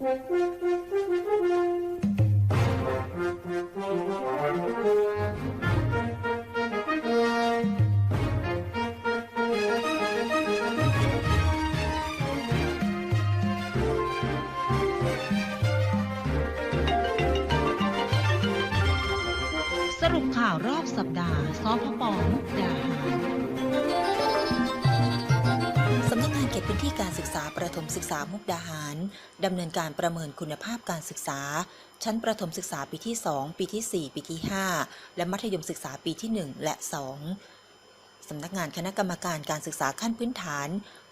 สรุปข่าวรอบสัปดาห์สพปมุกดาหา สำนักงานเขตพื้นที่การศึกษาประถมศึกษามุกดาหาร ดำเนินการประเมินคุณภาพการศึกษา ชั้นประถมศึกษาปีที่ 2 ปีที่ 4 ปีที่ 5 และมัธยมศึกษาปีที่ 1 และ 2 สำนักงานคณะกรรมการการศึกษาขั้นพื้นฐาน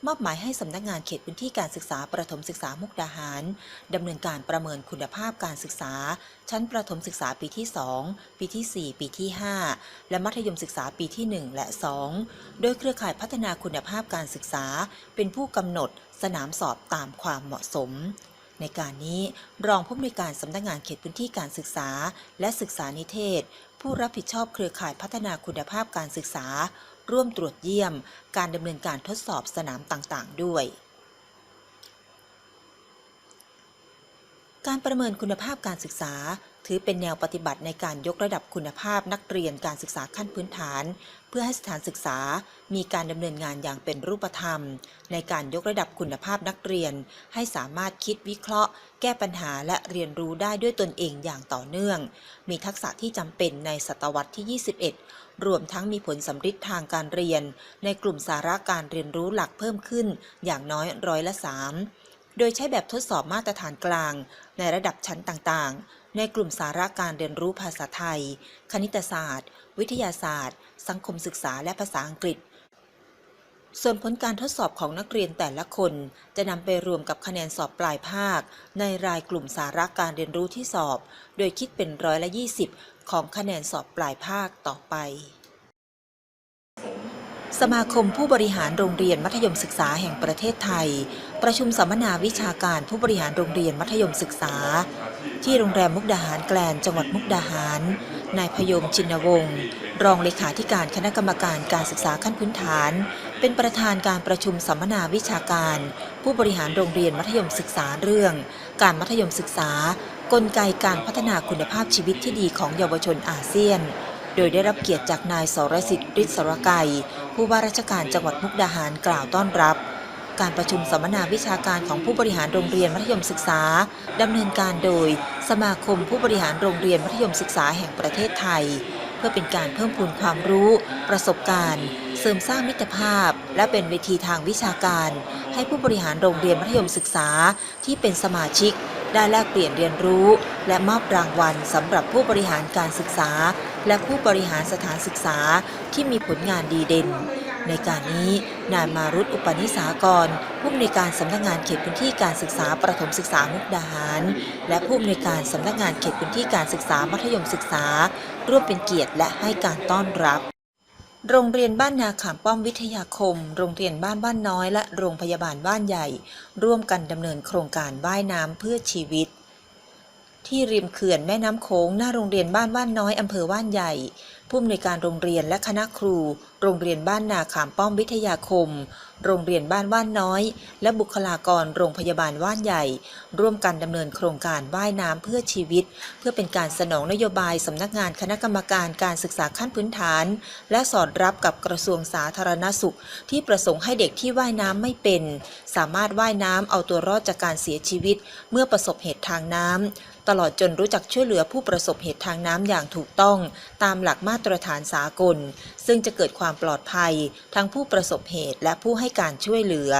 มอบหมายให้สำนักงานเขตพื้นที่การศึกษาประถมศึกษามุกดาหารดำเนินการประเมินคุณภาพการศึกษา ชั้นประถมศึกษาปีที่ 2 ปีที่ 4 ปีที่ 5 และมัธยมศึกษาปีที่ 1 และ 2 โดยเครือข่ายพัฒนาคุณภาพการศึกษา เป็นผู้กำหนดสนามสอบตามความเหมาะสมในการนี้รองผู้อำนวยการสำนักงานเขตพื้นที่การศึกษา และศึกษานิเทศ ผู้รับผิดชอบเครือข่ายพัฒนาคุณภาพการศึกษา ร่วมตรวจเยี่ยมการดำเนินการทดสอบสนามต่างๆ ด้วย การประเมินคุณภาพการศึกษา ถือเป็นแนวปฏิบัติในการยกระดับคุณภาพนักเรียนการศึกษาขั้นพื้นฐาน เพื่อให้สถานศึกษา มีการดำเนินงานอย่างเป็นรูปธรรม ในการยกระดับคุณภาพนักเรียน ให้สามารถคิดวิเคราะห์ แก้ปัญหาและเรียนรู้ได้ด้วยตนเองอย่างต่อเนื่อง มีทักษะที่จำเป็นในศตวรรษที่ 21 รวมทั้งมีผลสำฤทธิ์ทางการเรียน ในกลุ่มสาระการเรียนรู้หลักเพิ่มขึ้น อย่างน้อยร้อยละสามโดยใช้แบบทดสอบมาตรฐานกลาง ในระดับชั้นต่าง ในกลุ่มสาระการเรียนรู้ภาษาไทย คณิตศาสตร์ วิทยาศาสตร์ สังคมศึกษาและภาษาอังกฤษ ส่วนผลการทดสอบของนักเรียนแต่ละคน จะนำไปรวมกับคะแนนสอบปลายภาค ในรายกลุ่มสาระการเรียนรู้ที่สอบ โดยคิดเป็นร้อยละ 20 ของคะแนนสอบปลายภาคต่อไป สมาคมผู้บริหารโรงเรียนมัธยมศึกษาแห่งประเทศไทย ประชุมสัมมนาวิชาการผู้บริหารโรงเรียนมัธยมศึกษา ที่โรงแรมมุกดาหารแกลนจังหวัดมุกดาหาร นายพยมชินวงศ์รองเลขาธิการคณะกรรมการการศึกษาขั้นพื้นฐาน เป็นประธานการประชุมสัมมนาวิชาการ ผู้บริหารโรงเรียนมัธยมศึกษาเรื่อง การมัธยมศึกษา กลไกการพัฒนาคุณภาพชีวิตที่ดีของเยาวชนอาเซียน โดยได้รับเกียรติจากนายสรสิทธิ์ฤทธิ์สรไกรผู้ว่าราชการจังหวัดมุกดาหารกล่าวต้อนรับ การประชุมสัมมนาวิชาการของผู้บริหารโรงเรียนมัธยมศึกษาดำเนินการโดย สมาคมผู้บริหารโรงเรียนมัธยมศึกษาแห่งประเทศไทย เพื่อเป็นการเพิ่มพูนความรู้ ประสบการณ์ เสริมสร้างมิตรภาพ และเป็นเวทีทางวิชาการ ให้ผู้บริหารโรงเรียนมัธยมศึกษาที่เป็นสมาชิก ได้แลกเปลี่ยนเรียนรู้ และมอบรางวัลสำหรับผู้บริหารการศึกษา และผู้บริหารสถานศึกษาที่มีผลงานดีเด่น ในการนี้นายมารุตอุปนิสากร ผู้อำนวยการสำนักงานเขตพื้นที่การศึกษาประถมศึกษามุกดาหาร และผู้อำนวยการสำนักงานเขตพื้นที่การศึกษามัธยมศึกษา ร่วมเป็นเกียรติและให้การต้อนรับ โรงเรียนบ้านนาขามป้อมวิทยาคม โรงเรียนบ้านบ้านน้อย และโรงพยาบาลบ้านใหญ่ ร่วมกันดำเนินโครงการว่ายน้ำเพื่อชีวิต ที่ริมเขื่อนแม่น้ำโขงหน้าโรงเรียนบ้านบ้านน้อยอำเภอว่านใหญ่ ผู้อำนวยการโรงเรียนและคณะครู โรงเรียนบ้านนาขามป้อมวิทยาคม โรงเรียนบ้านว่านน้อย และบุคลากรโรงพยาบาลว่านใหญ่ ร่วมกันดำเนินโครงการว่ายน้ำเพื่อชีวิต เพื่อเป็นการสนองนโยบายสำนักงานคณะกรรมการการศึกษาขั้นพื้นฐาน และสอดรับกับกระทรวงสาธารณสุข ที่ประสงค์ให้เด็กที่ว่ายน้ำไม่เป็น สามารถว่ายน้ำเอาตัวรอดจากการเสียชีวิต เมื่อประสบเหตุทางน้ำตลอดจนรู้จักช่วยเหลือผู้ประสบเหตุทางน้ำอย่างถูกต้อง ตามหลักมาตรฐานสากล ซึ่งจะเกิดความปลอดภัย ทั้งผู้ประสบเหตุและผู้ให้การช่วยเหลือ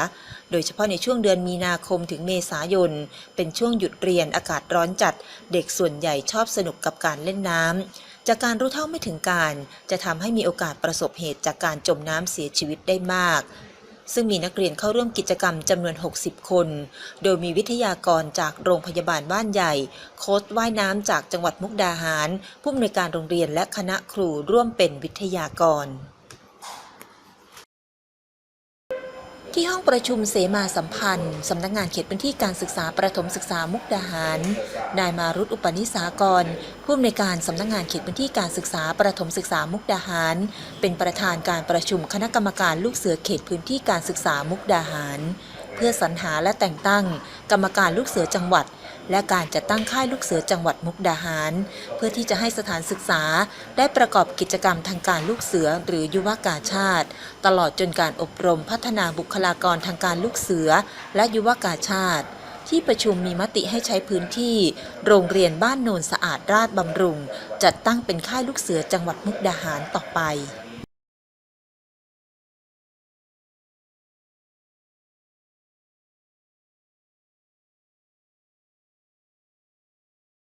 โดยเฉพาะในช่วงเดือนมีนาคมถึงเมษายน เป็นช่วงหยุดเรียนอากาศร้อนจัด เด็กส่วนใหญ่ชอบสนุกกับการเล่นน้ำจากการรู้เท่าไม่ถึงการ จะทำให้มีโอกาสประสบเหตุจากการจมน้ำเสียชีวิตได้มาก ซึ่งมีนักเรียนเข้าร่วมกิจกรรมจำนวน 60 คน โดยมีวิทยากรจากโรงพยาบาลบ้านใหญ่ โค้ชว่ายน้ำจากจังหวัดมุกดาหาร ผู้อำนวยการโรงเรียนและคณะครูร่วมเป็นวิทยากร ที่ห้องประชุมเสมาสัมพันธ์ สำนักงานเขตพื้นที่การศึกษาประถมศึกษามุกดาหาร นายมารุตอุปนิสากร ผู้อำนวยการสำนักงานเขตพื้นที่การศึกษาประถมศึกษามุกดาหาร เป็นประธานการประชุมคณะกรรมการลูกเสือเขตพื้นที่การศึกษามุกดาหาร เพื่อสรรหาและแต่งตั้ง กรรมการลูกเสือจังหวัด และการจัดตั้งค่ายลูกเสือจังหวัดมุกดาหาร เพื่อที่จะให้สถานศึกษาได้ประกอบกิจกรรมทางการลูกเสือหรือยุวกาชาติ ตลอดจนการอบรมพัฒนาบุคลากรทางการลูกเสือ และยุวกาชาติที่ประชุมมีมติให้ใช้พื้นที่ โรงเรียนบ้านโนนสะอาดราชบำรุง จัดตั้งเป็นค่ายลูกเสือจังหวัดมุกดาหารต่อไป